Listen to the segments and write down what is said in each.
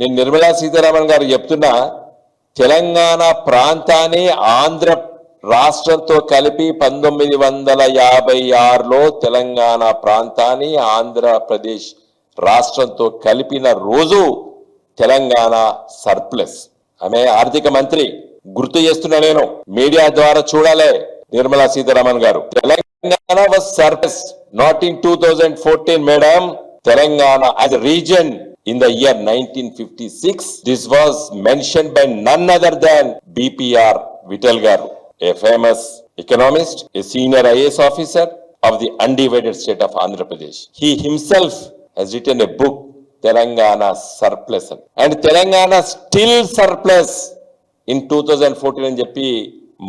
నేను నిర్మలా సీతారామన్ గారు చెప్తున్నా తెలంగాణ ప్రాంతాన్ని ఆంధ్ర రాష్ట్రంతో కలిపి పంతొమ్మిది వందల యాభై ఆరులో తెలంగాణ ప్రాంతాన్ని ఆంధ్రప్రదేశ్ రాష్ట్రంతో కలిపిన రోజు తెలంగాణ సర్ప్లస్. ఆమె ఆర్థిక మంత్రి. గుర్తు చేస్తున్నా నేను మీడియా ద్వారా చూడాలే నిర్మలా సీతారామన్ గారు. Telangana was surplus not in two thousand fourteen madam Telangana as region in the year 1956 this was mentioned by none other than bpr vital garu a famous economist a senior ias officer of the undivided state of andhra pradesh he himself has written a book telangana surplus and telangana still surplus in two thousand అని చెప్పి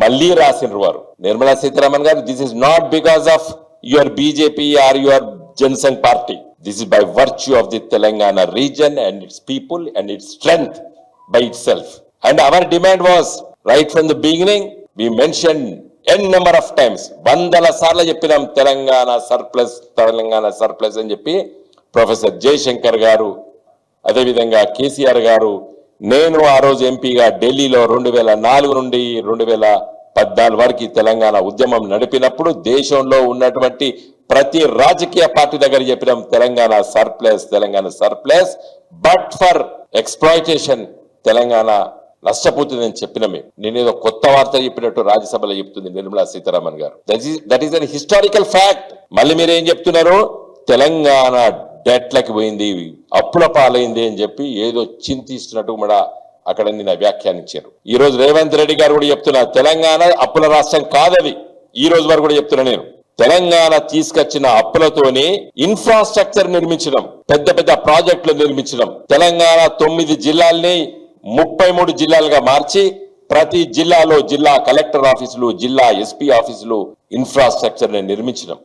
మళ్ళీ రాసినారు వారు నిర్మలా సీతారామన్ గారు this is not because of your BJP or your Jana Sangh party this is by virtue of the Telangana region and its people and its strength by itself and our demand was right from the beginning we mention n number of times వందల సార్లు చెప్పినాం Telangana surplus Telangana surplus అని చెప్పి professor Jayashankar గారు అదేవిధంగా కేసీఆర్ గారు నేను ఆ రోజు ఎంపీగా ఢిల్లీలో రెండు వేల నాలుగు నుండి రెండు వేల పద్నాలుగు వరకు తెలంగాణ ఉద్యమం నడిపినప్పుడు దేశంలో ఉన్నటువంటి ప్రతి రాజకీయ పార్టీ దగ్గర చెప్పినాం Telangana surplus Telangana surplus but for exploitation Telangana నష్టపోతుందని చెప్పిన మేము. నేనేదో కొత్త వార్త చెప్పినట్టు రాజ్యసభలో చెప్తుంది నిర్మలా సీతారామన్ గారు. That is an historical fact మళ్ళీ మీరు ఏం చెప్తున్నారు? తెలంగాణ డెట్లకి పోయింది అప్పుల పాలైంది అని చెప్పి ఏదో చింతిస్తున్నట్టు కూడా అక్కడ నిన్న వ్యాఖ్యానించారు. ఈ రోజు రేవంత్ రెడ్డి గారు కూడా చెప్తున్నారు తెలంగాణ అప్పుల రాష్ట్రం కాదది. ఈ రోజు వరకు కూడా చెప్తున్నా నేను. తెలంగాణ తీసుకొచ్చిన అప్పులతోనే ఇన్ఫ్రాస్ట్రక్చర్ నిర్మించడం పెద్ద పెద్ద ప్రాజెక్టులు నిర్మించడం తెలంగాణ తొమ్మిది జిల్లాల్ని ముప్పై మూడు జిల్లాలుగా మార్చి ప్రతి జిల్లాలో జిల్లా కలెక్టర్ ఆఫీసులు జిల్లా ఎస్పీ ఆఫీసులు ఇన్ఫ్రాస్ట్రక్చర్ని నిర్మించడం.